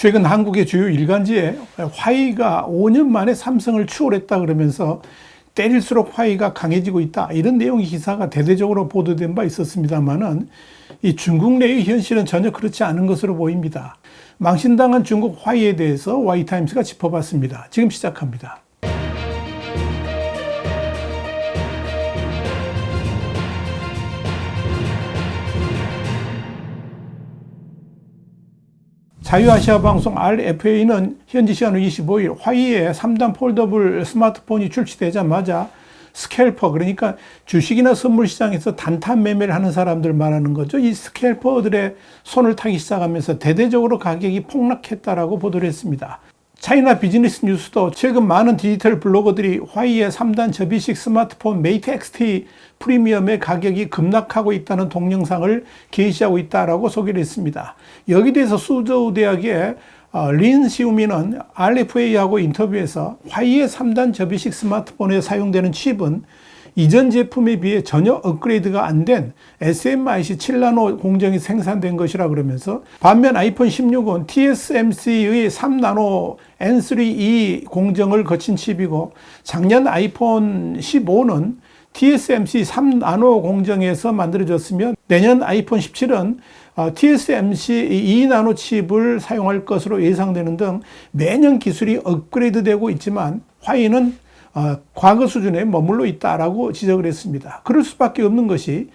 최근 한국의 주요 일간지에 화이가 5년 만에 삼성을 추월했다 그러면서 때릴수록 화이가 강해지고 있다. 이런 내용의 기사가 대대적으로 보도된 바 있었습니다만은 이 중국 내의 현실은 전혀 그렇지 않은 것으로 보입니다. 망신당한 중국 화이에 대해서 와이타임스가 짚어봤습니다. 지금 시작합니다. 자유아시아 방송 RFA는 현지 시간 25일 화이에 3단 폴더블 스마트폰이 출시되자마자 스캘퍼 그러니까 주식이나 선물 시장에서 단타 매매를 하는 사람들 말하는 거죠. 이 스캘퍼들의 손을 타기 시작하면서 대대적으로 가격이 폭락했다라고 보도를 했습니다. 차이나 비즈니스 뉴스도 최근 많은 디지털 블로거들이 화이의 3단 접이식 스마트폰 메이트 XT 프리미엄의 가격이 급락하고 있다는 동영상을 게시하고 있다라고 소개를 했습니다. 여기 대해서 수저우 대학의 어, 린 시우미는 RFA하고 인터뷰에서 화이의 3단 접이식 스마트폰에 사용되는 칩은 이전 제품에 비해 전혀 업그레이드가 안 된 SMIC 7나노 공정이 생산된 것이라 그러면서 반면 아이폰 16은 TSMC의 3나노 N3E 공정을 거친 칩이고 작년 아이폰 15는 TSMC 3나노 공정에서 만들어졌으며 내년 아이폰 17은 TSMC 2나노 칩을 사용할 것으로 예상되는 등 매년 기술이 업그레이드 되고 있지만 화이는 어, 과거 수준에 머물러 있다라고 지적을 했습니다. 그럴 수밖에 없는 것이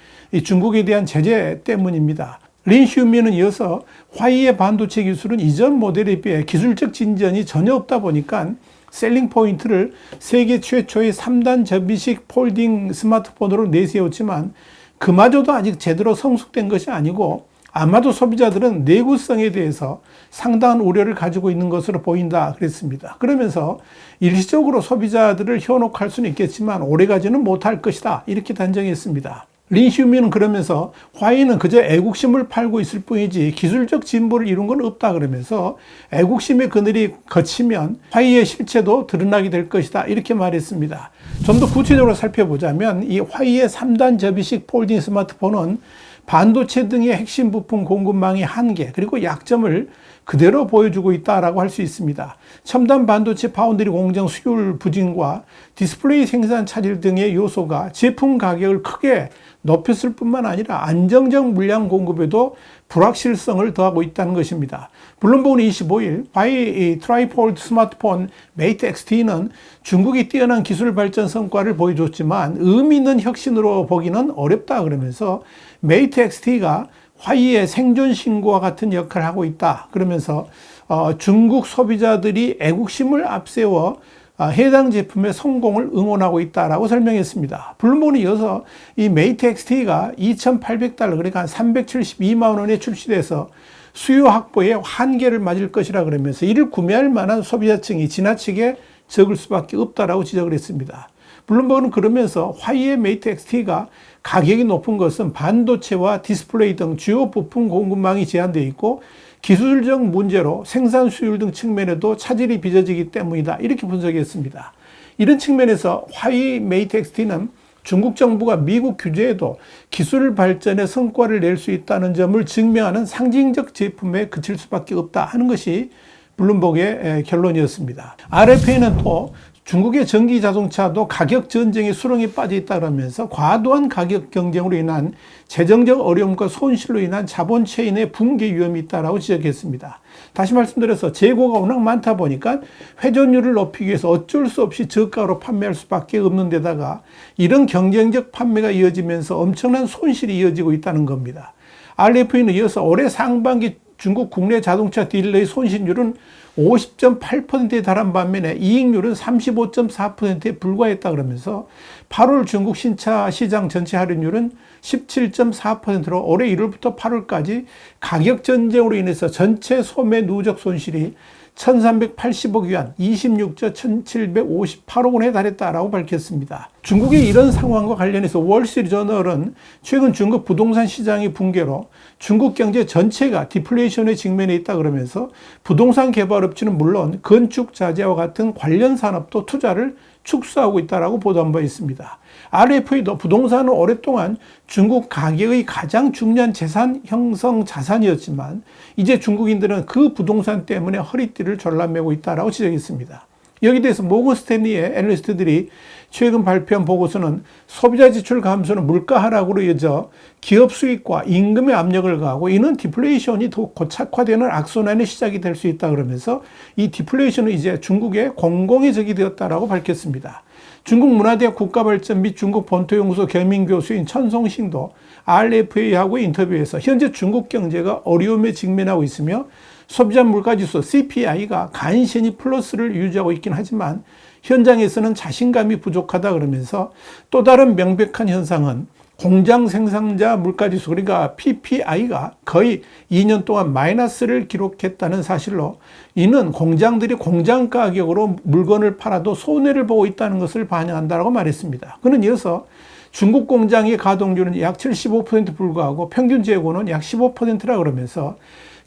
중국에 대한 제재 때문입니다. 린 슈미는 이어서 화이의 반도체 기술은 이전 모델에 비해 기술적 진전이 전혀 없다 보니까 셀링 포인트를 세계 최초의 3단 접이식 폴딩 스마트폰으로 내세웠지만 그마저도 아직 제대로 성숙된 것이 아니고 아마도 소비자들은 내구성에 대해서 상당한 우려를 가지고 있는 것으로 보인다 그랬습니다. 그러면서 일시적으로 소비자들을 현혹할 수는 있겠지만 오래가지는 못할 것이다 이렇게 단정했습니다. 린슈미는 그러면서 화이는 그저 애국심을 팔고 있을 뿐이지 기술적 진보를 이룬 건 없다 그러면서 애국심의 그늘이 거치면 화이의 실체도 드러나게 될 것이다 이렇게 말했습니다. 좀 더 구체적으로 살펴보자면 이 화이의 3단 접이식 폴딩 스마트폰은 반도체 등의 핵심 부품 공급망의 한계 그리고 약점을 그대로 보여주고 있다라고 할 수 있습니다. 첨단 반도체 파운드리 공정 수율 부진과 디스플레이 생산 차질 등의 요소가 제품 가격을 크게 높였을 뿐만 아니라 안정적 물량 공급에도 불확실성을 더하고 있다는 것입니다. 블룸버그는 25일 화이 트라이폴드 스마트폰 메이트 XT는 중국이 뛰어난 기술 발전 성과를 보여줬지만 의미 있는 혁신으로 보기는 어렵다 그러면서 메이트 XT가 화이의 생존 신고와 같은 역할을 하고 있다. 그러면서 어, 중국 소비자들이 애국심을 앞세워 어, 해당 제품의 성공을 응원하고 있다라고 설명했습니다. 블룸버그는 이어서 이 메이트 XT가 2,800달러 그러니까 372만 원에 출시돼서 수요 확보에 한계를 맞을 것이라 그러면서 이를 구매할 만한 소비자층이 지나치게 적을 수밖에 없다라고 지적을 했습니다. 블룸버그는 그러면서 화이의 메이트 XT가 가격이 높은 것은 반도체와 디스플레이 등 주요 부품 공급망이 제한되어 있고 기술적 문제로 생산 수율 등 측면에도 차질이 빚어지기 때문이다. 이렇게 분석했습니다. 이런 측면에서 화이 메이트 XT는 중국 정부가 미국 규제에도 기술 발전의 성과를 낼 수 있다는 점을 증명하는 상징적 제품에 그칠 수밖에 없다 하는 것이 블룸버그의 결론이었습니다. RFA는 또 중국의 전기 자동차도 가격 전쟁의 수렁에 빠져 있다 그러면서 과도한 가격 경쟁으로 인한 재정적 어려움과 손실로 인한 자본 체인의 붕괴 위험이 있다라고 지적했습니다. 다시 말씀드려서 재고가 워낙 많다 보니까 회전율을 높이기 위해서 어쩔 수 없이 저가로 판매할 수밖에 없는 데다가 이런 경쟁적 판매가 이어지면서 엄청난 손실이 이어지고 있다는 겁니다. RFA는 이어서 올해 상반기 중국 국내 자동차 딜러의 손실률은 50.8%에 달한 반면에 이익률은 35.4%에 불과했다 그러면서 8월 중국 신차 시장 전체 할인율은 17.4%로 올해 1월부터 8월까지 가격 전쟁으로 인해서 전체 소매 누적 손실이 1380억 위안, 26조 1758억 원에 달했다라고 밝혔습니다. 중국의 이런 상황과 관련해서 월스트리저널은 최근 중국 부동산 시장의 붕괴로 중국 경제 전체가 디플레이션에 직면해 있다 그러면서 부동산 개발 업체는 물론 건축 자재와 같은 관련 산업도 투자를 축소하고 있다라고 보도한 바 있습니다. RFA도 부동산은 오랫동안 중국 가계의 가장 중요한 재산 형성 자산이었지만 이제 중국인들은 그 부동산 때문에 허리띠를 졸라매고 있다라고 지적했습니다. 여기 대해서 모건 스탠리의 애널리스트들이 최근 발표한 보고서는 소비자 지출 감소는 물가 하락으로 이어져 기업 수익과 임금의 압력을 가하고 이는 디플레이션이 더 고착화되는 악순환의 시작이 될 수 있다 그러면서 이 디플레이션은 이제 중국의 공공의 적이 되었다라고 밝혔습니다. 중국 문화대학 국가발전 및 중국 본토연구소 겸임 교수인 천송싱도 RFA하고의 인터뷰에서 현재 중국 경제가 어려움에 직면하고 있으며 소비자 물가지수 CPI가 간신히 플러스를 유지하고 있긴 하지만 현장에서는 자신감이 부족하다 그러면서 또 다른 명백한 현상은 공장 생산자 물가지수 그러니까 PPI가 거의 2년 동안 마이너스를 기록했다는 사실로 이는 공장들이 공장 가격으로 물건을 팔아도 손해를 보고 있다는 것을 반영한다고 말했습니다. 그는 이어서 중국 공장의 가동률은 약 75% 불과하고 평균 재고는 약 15%라 그러면서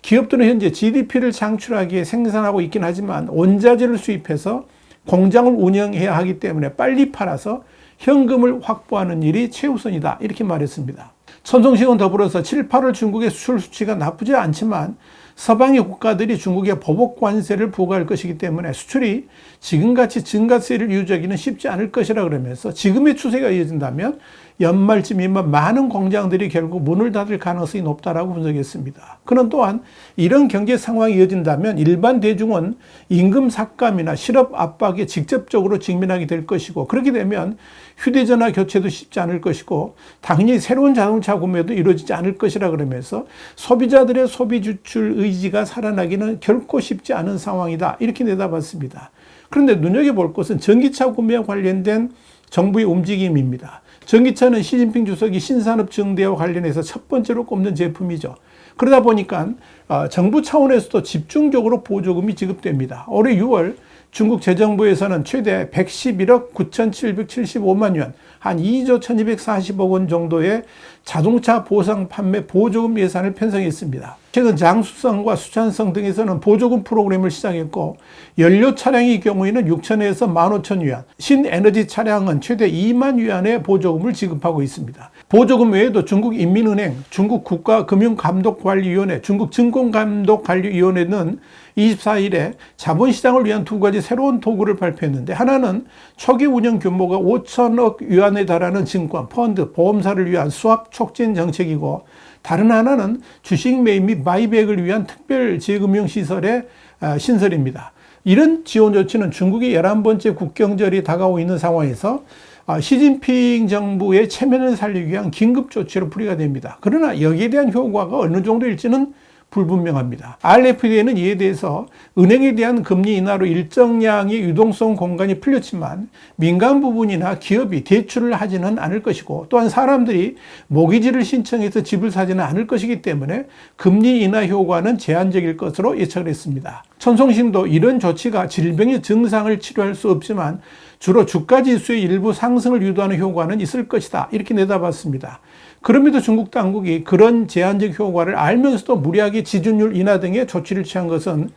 기업들은 현재 GDP를 창출하기에 생산하고 있긴 하지만 원자재를 수입해서 공장을 운영해야 하기 때문에 빨리 팔아서 현금을 확보하는 일이 최우선이다. 이렇게 말했습니다. 천송식은 더불어서 7, 8월 중국의 수출 수치가 나쁘지 않지만 서방의 국가들이 중국에 보복 관세를 부과할 것이기 때문에 수출이 지금같이 증가세를 유지하기는 쉽지 않을 것이라 그러면서 지금의 추세가 이어진다면 연말쯤이면 많은 공장들이 결국 문을 닫을 가능성이 높다라고 분석했습니다. 그는 또한 이런 경제 상황이 이어진다면 일반 대중은 임금 삭감이나 실업 압박에 직접적으로 직면하게 될 것이고 그렇게 되면 휴대전화 교체도 쉽지 않을 것이고 당연히 새로운 자동차 구매도 이루어지지 않을 것이라 그러면서 소비자들의 소비 주출 의지가 살아나기는 결코 쉽지 않은 상황이다 이렇게 내다봤습니다. 그런데 눈여겨볼 것은 전기차 구매와 관련된 정부의 움직임입니다. 전기차는 시진핑 주석이 신산업 증대와 관련해서 첫 번째로 꼽는 제품이죠. 그러다 보니까 어, 정부 차원에서도 집중적으로 보조금이 지급됩니다. 올해 6월 중국 재정부에서는 최대 111억 9,775만 yuan, 한 2조 1,240억 원 정도의 자동차 보상 판매 보조금 예산을 편성했습니다. 최근 장수성과 수찬성 등에서는 보조금 프로그램을 시작했고 연료 차량의 경우에는 6천에서 15,000 위안, 신에너지 차량은 최대 2만 위안의 보조금을 지급하고 있습니다. 보조금 외에도 중국 인민은행, 중국 국가금융감독관리위원회, 중국 증권감독관리위원회는 24일에 자본시장을 위한 두 가지 새로운 도구를 발표했는데 하나는 초기 운영 규모가 5천억 위안 에 달하는 증권, 펀드, 보험사를 위한 수합 촉진 정책이고 다른 하나는 주식 매입 및 바이백을 위한 특별 재금융 시설의 아, 신설입니다. 이런 지원 조치는 중국의 11번째 국경절이 다가오고 있는 상황에서 아, 시진핑 정부의 체면을 살리기 위한 긴급 조치로 풀이가 됩니다. 그러나 여기에 대한 효과가 어느 정도일지는 불분명합니다. RFD는 이에 대해서 은행에 대한 금리 인하로 일정량의 유동성 공간이 풀렸지만 민간 부분이나 기업이 대출을 하지는 않을 것이고 또한 사람들이 모기지를 신청해서 집을 사지는 않을 것이기 때문에 금리 인하 효과는 제한적일 것으로 예측을 했습니다. 천송심도 이런 조치가 질병의 증상을 치료할 수 없지만 주로 주가 지수의 일부 상승을 유도하는 효과는 있을 것이다. 이렇게 내다봤습니다. 그럼에도 중국 당국이 그런 제한적 효과를 알면서도 무리하게 지준율 인하 등의 조치를 취한 것은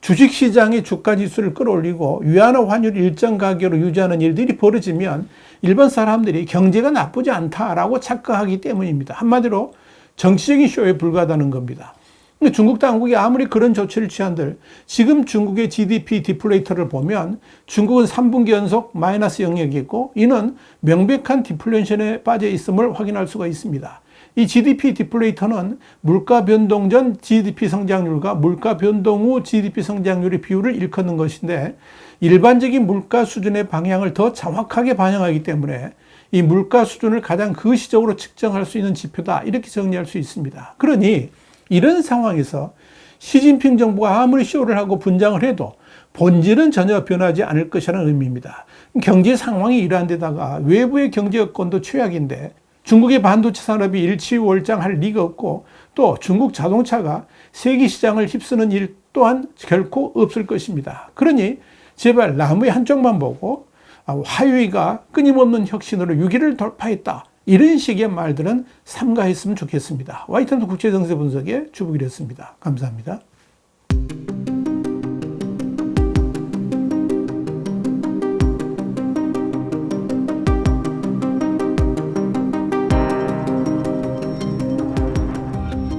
주식시장의 주가 지수를 끌어올리고 위안화 환율 일정 가격으로 유지하는 일들이 벌어지면 일반 사람들이 경제가 나쁘지 않다라고 착각하기 때문입니다. 한마디로 정치적인 쇼에 불과하다는 겁니다. 중국 당국이 아무리 그런 조치를 취한들 지금 중국의 GDP 디플레이터를 보면 중국은 3분기 연속 마이너스 영역이 있고 이는 명백한 디플레이션에 빠져 있음을 확인할 수가 있습니다. 이 GDP 디플레이터는 물가 변동 전 GDP 성장률과 물가 변동 후 GDP 성장률의 비율을 일컫는 것인데 일반적인 물가 수준의 방향을 더 정확하게 반영하기 때문에 이 물가 수준을 가장 그시적으로 측정할 수 있는 지표다 이렇게 정리할 수 있습니다. 그러니 이런 상황에서 시진핑 정부가 아무리 쇼를 하고 분장을 해도 본질은 전혀 변하지 않을 것이라는 의미입니다. 경제 상황이 이러한 데다가 외부의 경제 여건도 최악인데 중국의 반도체 산업이 일치월장할 리가 없고 또 중국 자동차가 세계 시장을 휩쓰는 일 또한 결코 없을 것입니다. 그러니 제발 나무의 한쪽만 보고 아, 화웨이가 끊임없는 혁신으로 6위를 돌파했다. 이런 식의 말들은 삼가했으면 좋겠습니다. 와이턴 국제정세 분석의 주북이었습니다. 감사합니다.